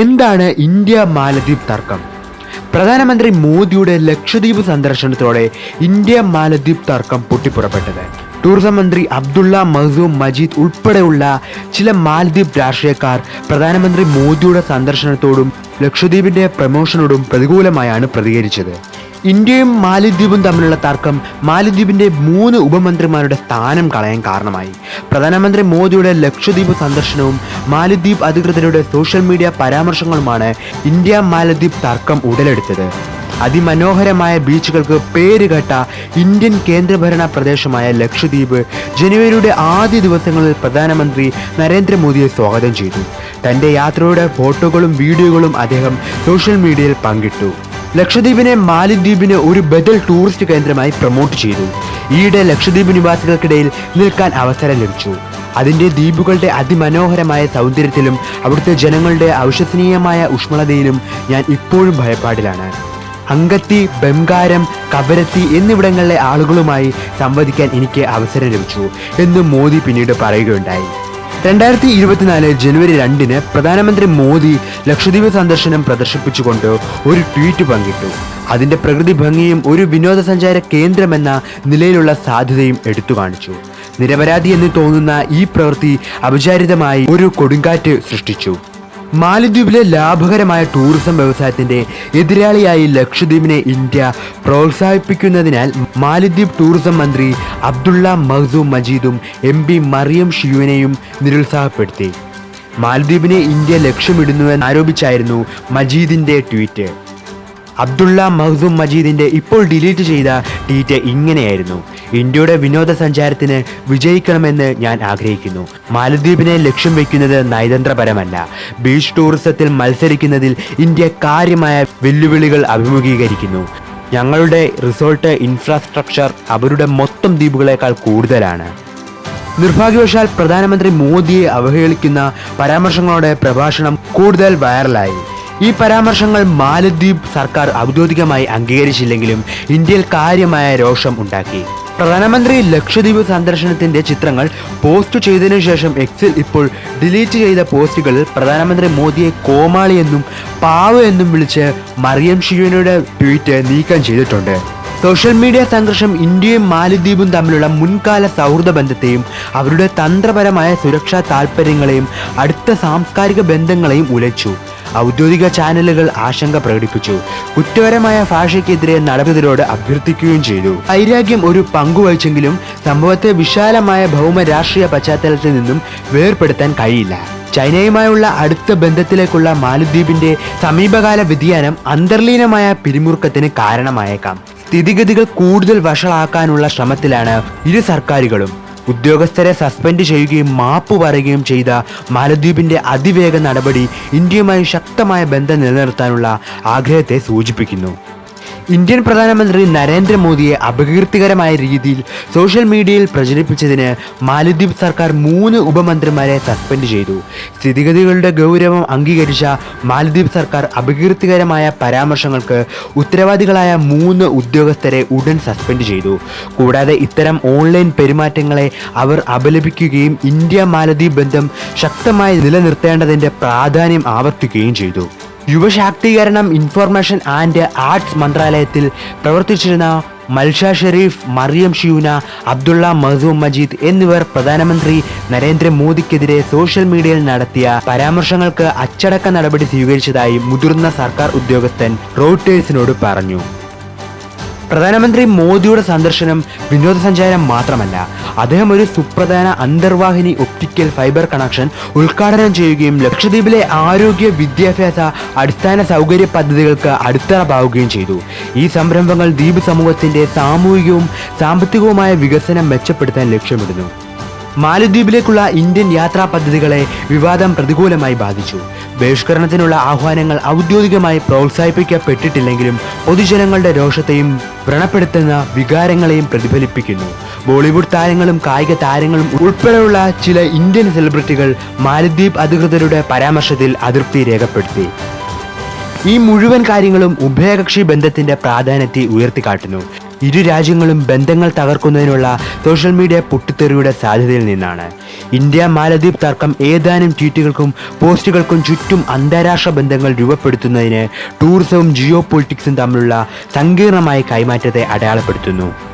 എന്താണ് ഇന്ത്യ മാലദ്വീപ് തർക്കം? പ്രധാനമന്ത്രി മോദിയുടെ ലക്ഷദ്വീപ് സന്ദർശനത്തോടെ ഇന്ത്യ മാലദ്വീപ് തർക്കം പൊട്ടിപ്പുറപ്പെട്ടത്. ടൂറിസം മന്ത്രി അബ്ദുള്ള മഹസൂം മജീദ് ഉൾപ്പെടെയുള്ള ചില മാലദ്വീപ് രാഷ്ട്രീയക്കാർ പ്രധാനമന്ത്രി മോദിയുടെ സന്ദർശനത്തോടും ലക്ഷദ്വീപിന്റെ പ്രമോഷനോടും പ്രതികൂലമായാണ് പ്രതികരിച്ചത്. ഇന്ത്യയും മാലിദ്വീപും തമ്മിലുള്ള തർക്കം മാലിദ്വീപിന്റെ മൂന്ന് ഉപമന്ത്രിമാരുടെ സ്ഥാനം കളയാൻ കാരണമായി. പ്രധാനമന്ത്രി മോദിയുടെ ലക്ഷദ്വീപ് സന്ദർശനവും മാലിദ്വീപ് അധികൃതരുടെ സോഷ്യൽ മീഡിയ പരാമർശങ്ങളുമാണ് ഇന്ത്യ മാലദ്വീപ് തർക്കം ഉടലെടുത്തത്. അതിമനോഹരമായ ബീച്ചുകൾക്ക് പേരുകേട്ട ഇന്ത്യൻ കേന്ദ്രഭരണ പ്രദേശമായ ലക്ഷദ്വീപ് ജനുവരിയുടെ ആദ്യ ദിവസങ്ങളിൽ പ്രധാനമന്ത്രി നരേന്ദ്രമോദിയെ സ്വാഗതം ചെയ്തു. തന്റെ യാത്രയുടെ ഫോട്ടോകളും വീഡിയോകളും അദ്ദേഹം സോഷ്യൽ മീഡിയയിൽ പങ്കിട്ടു. ലക്ഷദ്വീപിനെ മാലിദ്വീപിന് ഒരു ബദൽ ടൂറിസ്റ്റ് കേന്ദ്രമായി പ്രൊമോട്ട് ചെയ്തു. ഈയിടെ ലക്ഷദ്വീപ് നിവാസികൾക്കിടയിൽ നിൽക്കാൻ അവസരം ലഭിച്ചു. അതിന്റെ ദ്വീപുകളുടെ അതിമനോഹരമായ സൗന്ദര്യത്തിലും അവിടുത്തെ ജനങ്ങളുടെ അവിശ്വസനീയമായ ഊഷ്മളതയിലും ഞാൻ ഇപ്പോഴും ഭയപ്പാടിലാണ്. അങ്കത്തി ബംഗാരം കവരത്തി എന്നിവിടങ്ങളിലെ ആളുകളുമായി സംവദിക്കാൻ എനിക്ക് അവസരം ലഭിച്ചു എന്ന് മോദി പിന്നീട് പറയുകയുണ്ടായി. രണ്ടായിരത്തി ഇരുപത്തിനാല് ജനുവരി രണ്ടിന് പ്രധാനമന്ത്രി മോദി ലക്ഷദ്വീപ് സന്ദർശനം പ്രദർശിപ്പിച്ചുകൊണ്ട് ഒരു ട്വീറ്റ് പങ്കിട്ടു. അതിന്റെ പ്രകൃതി ഭംഗിയും ഒരു വിനോദസഞ്ചാര കേന്ദ്രമെന്ന നിലയിലുള്ള സാധ്യതയും എടുത്തു കാണിച്ചു. നിരപരാധി എന്ന് തോന്നുന്ന ഈ പ്രവൃത്തി അപചാരിതമായി ഒരു കൊടുങ്കാറ്റ് സൃഷ്ടിച്ചു. മാലദ്വീപിലെ ലാഭകരമായ ടൂറിസം വ്യവസായത്തിന്റെ എതിരാളിയായി ലക്ഷദ്വീപിനെ ഇന്ത്യ പ്രോത്സാഹിപ്പിക്കുന്നതിനാൽ മാലിദ്വീപ് ടൂറിസം മന്ത്രി അബ്ദുള്ള മഹ്സൂം മജീദും എം പി മറിയം ഷിയുവിനെയും നിരുത്സാഹപ്പെടുത്തി. മാലദ്വീപിനെ ഇന്ത്യ ലക്ഷ്യമിടുന്നുവെന്ന് ആരോപിച്ചായിരുന്നു മജീദിന്റെ ട്വീറ്റ്. അബ്ദുള്ള മഹ്സൂം മജീദിന്റെ ഇപ്പോൾ ഡിലീറ്റ് ചെയ്ത ട്വീറ്റ് ഇങ്ങനെയായിരുന്നു. ഇന്ത്യയുടെ വിനോദസഞ്ചാരത്തിന് വിജയിക്കണമെന്ന് ഞാൻ ആഗ്രഹിക്കുന്നു. മാലദ്വീപിനെ ലക്ഷ്യം വയ്ക്കുന്നത് നയതന്ത്രപരമല്ല. ബീച്ച് ടൂറിസത്തിൽ മത്സരിക്കുന്നതിൽ ഇന്ത്യ കാര്യമായ വെല്ലുവിളികൾ അഭിമുഖീകരിക്കുന്നു. ഞങ്ങളുടെ റിസോർട്ട് ഇൻഫ്രാസ്ട്രക്ചർ അവരുടെ മൊത്തം ദ്വീപുകളേക്കാൾ കൂടുതലാണ്. നിർഭാഗ്യവശാൽ പ്രധാനമന്ത്രി മോദിയെ അവഹേളിക്കുന്ന പരാമർശങ്ങളുടെ പ്രഭാഷണം കൂടുതൽ വൈറലായി. ഈ പരാമർശങ്ങൾ മാലദ്വീപ് സർക്കാർ ഔദ്യോഗികമായി അംഗീകരിച്ചില്ലെങ്കിലും ഇന്ത്യയിൽ കാര്യമായ രോഷം ഉണ്ടാക്കി. പ്രധാനമന്ത്രി ലക്ഷദ്വീപ് സന്ദർശനത്തിന്റെ ചിത്രങ്ങൾ പോസ്റ്റ് ചെയ്തതിനു ശേഷം എക്സിൽ ഇപ്പോൾ ഡിലീറ്റ് ചെയ്ത പോസ്റ്റുകളിൽ പ്രധാനമന്ത്രി മോദിയെ കോമാളി എന്നും പാവ എന്നും വിളിച്ച് മറിയം ഷിയുനയുടെ ട്വീറ്റ് നീക്കം ചെയ്തിട്ടുണ്ട്. സോഷ്യൽ മീഡിയ സംഘർഷം ഇന്ത്യയും മാലദ്വീപും തമ്മിലുള്ള മുൻകാല സൗഹൃദ ബന്ധത്തെയും അവരുടെ തന്ത്രപരമായ സുരക്ഷാ താൽപ്പര്യങ്ങളെയും അടുത്ത സാംസ്കാരിക ബന്ധങ്ങളെയും ഉലച്ചു. ഔദ്യോഗിക ചാനലുകൾ ആശങ്ക പ്രകടിപ്പിച്ചു. കുറ്റകരമായ ഭാഷയ്ക്കെതിരെ നടപടികളോട് അഭ്യർത്ഥിക്കുകയും ചെയ്തു. വൈരാഗ്യം ഒരു പങ്കുവഹിച്ചെങ്കിലും സംഭവത്തെ വിശാലമായ ഭൗമ രാഷ്ട്രീയ പശ്ചാത്തലത്തിൽ നിന്നും വേർപെടുത്താൻ കഴിയില്ല. ചൈനയുമായുള്ള അടുത്ത ബന്ധത്തിലേക്കുള്ള മാലദ്വീപിന്റെ സമീപകാല വ്യതിയാനം അന്തർലീനമായ പിരിമുറുക്കത്തിന് കാരണമായേക്കാം. സ്ഥിതിഗതികൾ കൂടുതൽ വഷളാക്കാനുള്ള ശ്രമത്തിലാണ് ഇരു സർക്കാരുകളും. ഉദ്യോഗസ്ഥരെ സസ്പെൻഡ് ചെയ്യുകയും മാപ്പ് പറയുകയും ചെയ്ത മാലദ്വീപിന്റെ അതിവേഗ നടപടി ഇന്ത്യയുമായി ശക്തമായ ബന്ധം നിലനിർത്താനുള്ള ആഗ്രഹത്തെ സൂചിപ്പിക്കുന്നു. ഇന്ത്യൻ പ്രധാനമന്ത്രി നരേന്ദ്രമോദിയെ അപകീർത്തികരമായ രീതിയിൽ സോഷ്യൽ മീഡിയയിൽ പ്രചരിപ്പിച്ചതിന് മാലദ്വീപ് സർക്കാർ മൂന്ന് ഉപമന്ത്രിമാരെ സസ്പെൻഡ് ചെയ്തു. സ്ഥിതിഗതികളുടെ ഗൗരവം അംഗീകരിച്ച മാലദ്വീപ് സർക്കാർ അപകീർത്തികരമായ പരാമർശങ്ങൾക്ക് ഉത്തരവാദികളായ മൂന്ന് ഉദ്യോഗസ്ഥരെ ഉടൻ സസ്പെൻഡ് ചെയ്തു. കൂടാതെ ഇത്തരം ഓൺലൈൻ പെരുമാറ്റങ്ങളെ അവർ അപലപിക്കുകയും ഇന്ത്യ മാലദ്വീപ് ബന്ധം ശക്തമായി നിലനിർത്തേണ്ടതിന്റെ പ്രാധാന്യം ആവർത്തിക്കുകയും ചെയ്തു. യുവശാക്തീകരണം ഇൻഫോർമേഷൻ ആൻഡ് ആർട്സ് മന്ത്രാലയത്തിൽ പ്രവർത്തിച്ചിരുന്ന മൽഷ ഷെരീഫ് മറിയം ഷിയൂന അബ്ദുള്ള മഹസൂം മജീദ് എന്നിവർ പ്രധാനമന്ത്രി നരേന്ദ്രമോദിക്കെതിരെ സോഷ്യൽ മീഡിയയിൽ നടത്തിയ പരാമർശങ്ങൾക്ക് അച്ചടക്ക നടപടി സ്വീകരിച്ചതായി മുതിർന്ന സർക്കാർ ഉദ്യോഗസ്ഥൻ റോട്ടേഴ്സിനോട് പറഞ്ഞു. പ്രധാനമന്ത്രി മോദിയുടെ സന്ദർശനം വിനോദസഞ്ചാരം മാത്രമല്ല അദ്ദേഹം ഒരു സുപ്രധാന അന്തർവാഹിനി ഒപ്റ്റിക്കൽ ഫൈബർ കണക്ഷൻ ഉദ്ഘാടനം ചെയ്യുകയും ലക്ഷദ്വീപിലെ ആരോഗ്യ വിദ്യാഭ്യാസ അടിസ്ഥാന സൗകര്യ പദ്ധതികൾക്ക് അടിത്തറ പാവുകയും ചെയ്തു. ഈ സംരംഭങ്ങൾ ദ്വീപ് സമൂഹത്തിന്റെ സാമൂഹികവും സാമ്പത്തികവുമായ വികസനം മെച്ചപ്പെടുത്താൻ ലക്ഷ്യമിടുന്നു. മാലദ്വീപിലേക്കുള്ള ഇന്ത്യൻ യാത്രാ പദ്ധതികളെ വിവാദം പ്രതികൂലമായി ബാധിച്ചു. ബഹിഷ്കരണത്തിനുള്ള ആഹ്വാനങ്ങൾ ഔദ്യോഗികമായി പ്രോത്സാഹിപ്പിക്കപ്പെട്ടിട്ടില്ലെങ്കിലും പൊതുജനങ്ങളുടെ രോഷത്തെയും വ്രണപ്പെടുത്തുന്ന വികാരങ്ങളെയും പ്രതിഫലിപ്പിക്കുന്നു. ബോളിവുഡ് താരങ്ങളും കായിക താരങ്ങളും ഉൾപ്പെടെയുള്ള ചില ഇന്ത്യൻ സെലിബ്രിറ്റികൾ മാലദ്വീപ് അധികൃതരുടെ പരാമർശത്തിൽ അതൃപ്തി രേഖപ്പെടുത്തി. ഈ മുഴുവൻ കാര്യങ്ങളും ഉഭയകക്ഷി ബന്ധത്തിന്റെ പ്രാധാന്യത്തെ ഉയർത്തിക്കാട്ടുന്നു. ഇരു രാജ്യങ്ങളും ബന്ധങ്ങൾ തകർക്കുന്നതിനുള്ള സോഷ്യൽ മീഡിയ പൊട്ടിത്തെറിയുടെ സാധ്യതയിൽ നിന്നാണ്. ഇന്ത്യ മാലദ്വീപ് തർക്കം ഏതാനും ട്വീറ്റുകൾക്കും പോസ്റ്റുകൾക്കും ചുറ്റും അന്താരാഷ്ട്ര ബന്ധങ്ങൾ രൂപപ്പെടുത്തുന്നതിന് ടൂറിസവും ജിയോ പൊളിറ്റിക്സും തമ്മിലുള്ള സങ്കീർണമായ കൈമാറ്റത്തെ അടയാളപ്പെടുത്തുന്നു.